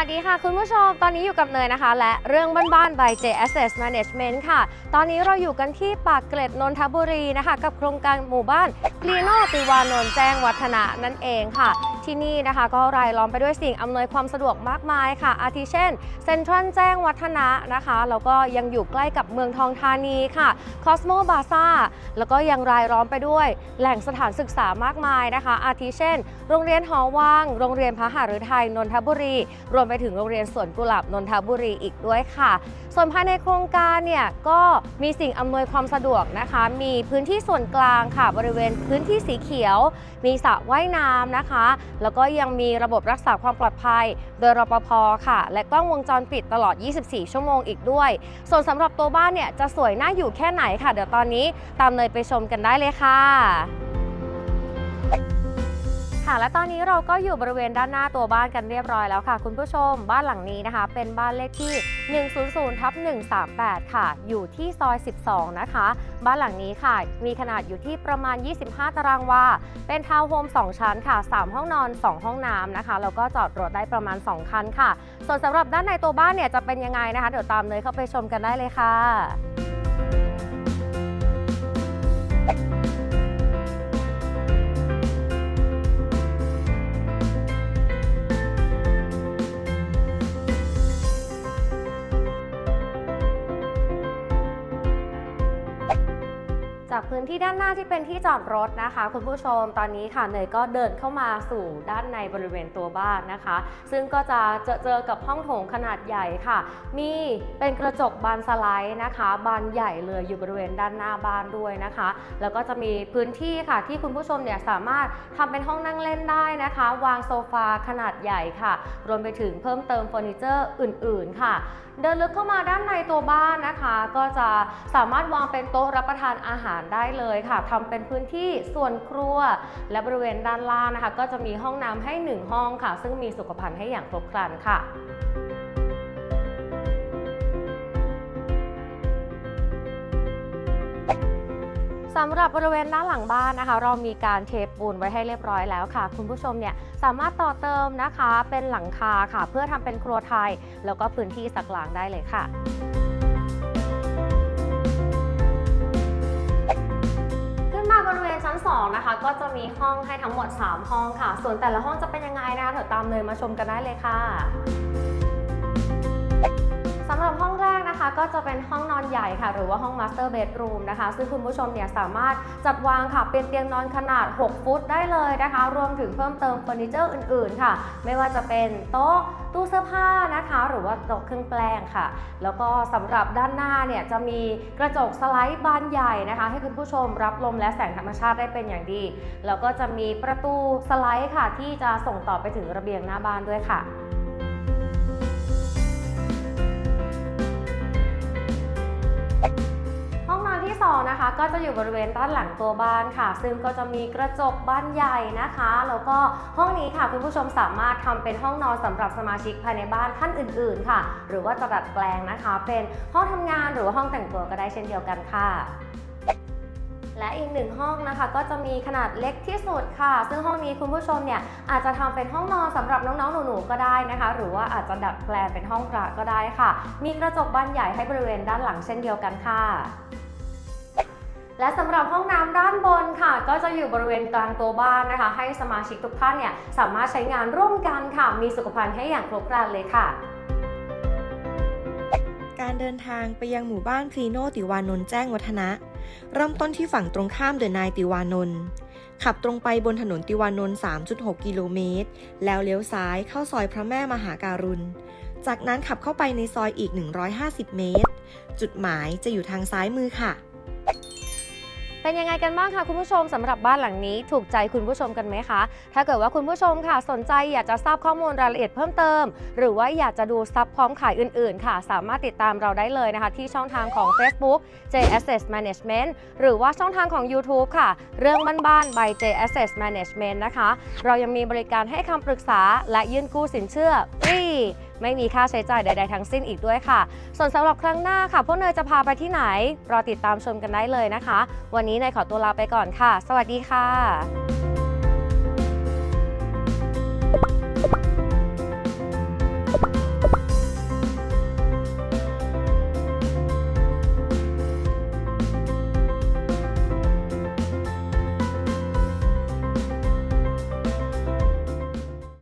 ัสดีค่ะคุณผู้ชม ตอนนี้อยู่กับเนยนะคะ และเรื่องบ้านๆ by J Asset Management ค่ะ ตอนนี้เราอยู่กันที่ปากเกร็ดนนทบุรีนะคะ กับโครงการหมู่บ้านคลีโนติวานนท์แจ้งวัฒนะนั่นเองค่ะ ที่นี่นะคะ ก็รายล้อมไปด้วยสิ่งอำนวยความสะดวกมากมายค่ะ อาทิเช่น เซ็นทรัลแจ้งวัฒนะนะคะแล้วก็ยังอยู่ใกล้กับเมืองทองธานีค่ะคอสโมบาซ่าแล้วก็ยังรายล้อมไปด้วยแหล่งสถานศึกษามากมายนะคะ อาทิเช่น โรงเรียนหอวังโรงเรียนพระหฤทัยนนทบุรี รวมไปถึงโรงเรียนสวนกุหลาบนนทบุรีอีกด้วยค่ะ ส่วนภายในโครงการเนี่ยก็มีสิ่งอำนวยความสะดวกนะคะ มีพื้นที่ส่วนกลางค่ะ บริเวณพื้นที่สีเขียว มีสระว่ายน้ำนะคะแล้วก็ยังมีระบบรักษาความปลอดภัย โดยรปภค่ะ และกล้องวงจรปิดตลอด 24 ชั่วโมงอีกด้วย ส่วนสำหรับตัวบ้านเนี่ยจะสวยน่าอยู่แค่ไหนค่ะ เดี๋ยวตอนนี้ตามเนยไปชมกันได้เลยค่ะ ค่ะและตอนนี้เราก็อยู่บริเวณด้านหน้าตัวบ้านกันเรียบร้อยแล้วค่ะ คุณผู้ชมบ้านหลังนี้นะคะ เป็นบ้านเลขที่ 100ทับ138 ค่ะ อยู่ที่ซอย 12 นะคะ บ้านหลังนี้ค่ะ มีขนาดอยู่ที่ประมาณ 25 ตารางวา เป็นทาวน์โฮม 2 ชั้นค่ะ 3 ห้องนอน 2 ห้องน้ำนะคะ แล้วก็จอดรถได้ประมาณ 2 คันค่ะ ส่วนสำหรับด้านในตัวบ้านเนี่ยจะเป็นยังไงนะคะ เดี๋ยวตามเนยเข้าไปชมกันได้เลยค่ะ พื้นที่ด้านหน้าที่เป็นที่จอดรถนะคะ คุณผู้ชมตอนนี้ค่ะเนยก็เดินเข้ามาสู่ด้านในบริเวณตัวบ้านนะคะ ซึ่งก็จะเจอเจอกับห้องโถงขนาดใหญ่ค่ะ มีเป็นกระจกบานสไลด์นะคะ บานใหญ่เลยอยู่บริเวณด้านหน้าบ้านด้วยนะคะ แล้วก็จะมีพื้นที่ค่ะที่คุณผู้ชมเนี่ยสามารถทำเป็นห้องนั่งเล่นได้นะคะ วางโซฟาขนาดใหญ่ค่ะ รวมไปถึงเพิ่มเติมเฟอร์นิเจอร์อื่น ๆ ค่ะ เดินลึกเข้ามาด้านในตัวบ้านนะคะ ก็จะสามารถวางเป็นโต๊ะรับประทานอาหารได้เลยค่ะทำเป็นพื้นที่ส่วนครัว และบริเวณด้านล่างนะคะ ก็จะมีห้องน้ำให้ 1 ห้องค่ะ ซึ่งมีสุขภัณฑ์ให้อย่างครบครันค่ะสำหรับบริเวณด้านหลังบ้านนะคะ เรามีการเทปูนไว้ให้เรียบร้อยแล้วค่ะ คุณผู้ชมเนี่ยสามารถต่อเติมนะคะเป็นหลังคาค่ะ เพื่อทำเป็นครัวไทย แล้วก็พื้นที่สักหลังได้เลยค่ะ 2นะคะ ก็จะมีห้องให้ทั้งหมด 3 ห้องค่ะ ส่วนแต่ละห้องจะเป็นยังไงนะคะเดี๋ยวตามเลยมาชมกันได้เลยค่ะสำหรับห้องแรกนะคะก็จะเป็นห้องนอนใหญ่ค่ะ หรือว่าห้อง Master Bedroom นะคะ ซึ่งคุณผู้ชมเนี่ยสามารถจัดวางค่ะ เป็นเตียงนอนขนาด 6 ฟุตได้เลยนะคะ รวมถึงเพิ่มเติมเฟอร์นิเจอร์อื่นๆ ค่ะ ไม่ว่าจะเป็นโต๊ะตู้เสื้อผ้า รือว่าโต๊ะเครื่องแปลงค่ะ แล้วก็สำหรับด้านหน้าเนี่ยจะมีกระจกสไลด์บานใหญ่นะคะ ให้คุณผู้ชมรับลมและแสงธรรมชาติได้เป็นอย่างดี แล้วก็จะมีประตูสไลด์ค่ะ ที่จะส่งต่อไปถึงระเบียงหน้าบ้านด้วยค่ะ นะคะ ก็จะอยู่บริเวณด้านหลังตัวบ้านค่ะ ซึ่งก็จะมีกระจกบ้านใหญ่นะคะ แล้วก็ห้องนี้ค่ะคุณผู้ชมสามารถทำเป็นห้องนอนสำหรับสมาชิกภายในบ้านท่านอื่น ๆ ค่ะ หรือว่าจะดัดแปลงนะคะ เป็นห้องทำงานหรือห้องแต่งตัวก็ได้เช่นเดียวกันค่ะและอีกหนึ่งห้องนะคะ ก็จะมีขนาดเล็กที่สุดค่ะ ซึ่งห้องนี้คุณผู้ชมเนี่ยอาจจะทำเป็นห้องนอนสำหรับน้องๆหนูๆก็ได้นะคะ หรือว่าอาจจะดัดแปลงเป็นห้องพระก็ได้ค่ะ มีกระจกบานใหญ่ให้บริเวณด้านหลังเช่นเดียวกันค่ะ และสำหรับห้องน้ำด้านบนค่ะ ก็จะอยู่บริเวณกลางตัวบ้านนะคะ ให้สมาชิกทุกท่านเนี่ยสามารถใช้งานร่วมกันค่ะ มีสุขภัณฑ์ให้อย่างครบครันเลยค่ะการเดินทางไปยังหมู่บ้านคลีโนติวานนท์แจ้งวัฒนะ เริ่มต้นที่ฝั่งตรงข้ามเดอะนายติวานนท์ขับตรงไปบนถนนติวานนท์3.6 กิโลเมตร แล้วเลี้ยวซ้ายเข้าซอยพระแม่มหาการุณ จากนั้นขับเข้าไปในซอยอีก 150 เมตร จุดหมายจะอยู่ทางซ้ายมือค่ะ เป็นยังไงกันบ้างคะคุณผู้ชมสำหรับบ้านหลังนี้ถูกใจคุณผู้ชมกันไหมคะ ถ้าเกิดว่าคุณผู้ชมค่ะสนใจอยากจะทราบข้อมูลรายละเอียดเพิ่มเติม หรือว่าอยากจะดูซับพร้อมขายอื่นๆ ค่ะ สามารถติดตามเราได้เลยนะคะ ที่ช่องทางของ Facebook J Asset Management หรือว่าช่องทางของ YouTube ค่ะ เรื่องบ้านๆ by J Asset Management นะคะ เรายังมีบริการให้คำปรึกษาและยื่นกู้สินเชื่อฟรี ไม่มีค่าใช้จ่ายใด ๆ ทั้งสิ้นอีกด้วยค่ะ ส่วนสำหรับครั้งหน้าค่ะ พวกเนยจะพาไปที่ไหน รอติดตามชมกันได้เลยนะคะ วันนี้เนยขอตัวลาไปก่อนค่ะ สวัสดีค่ะ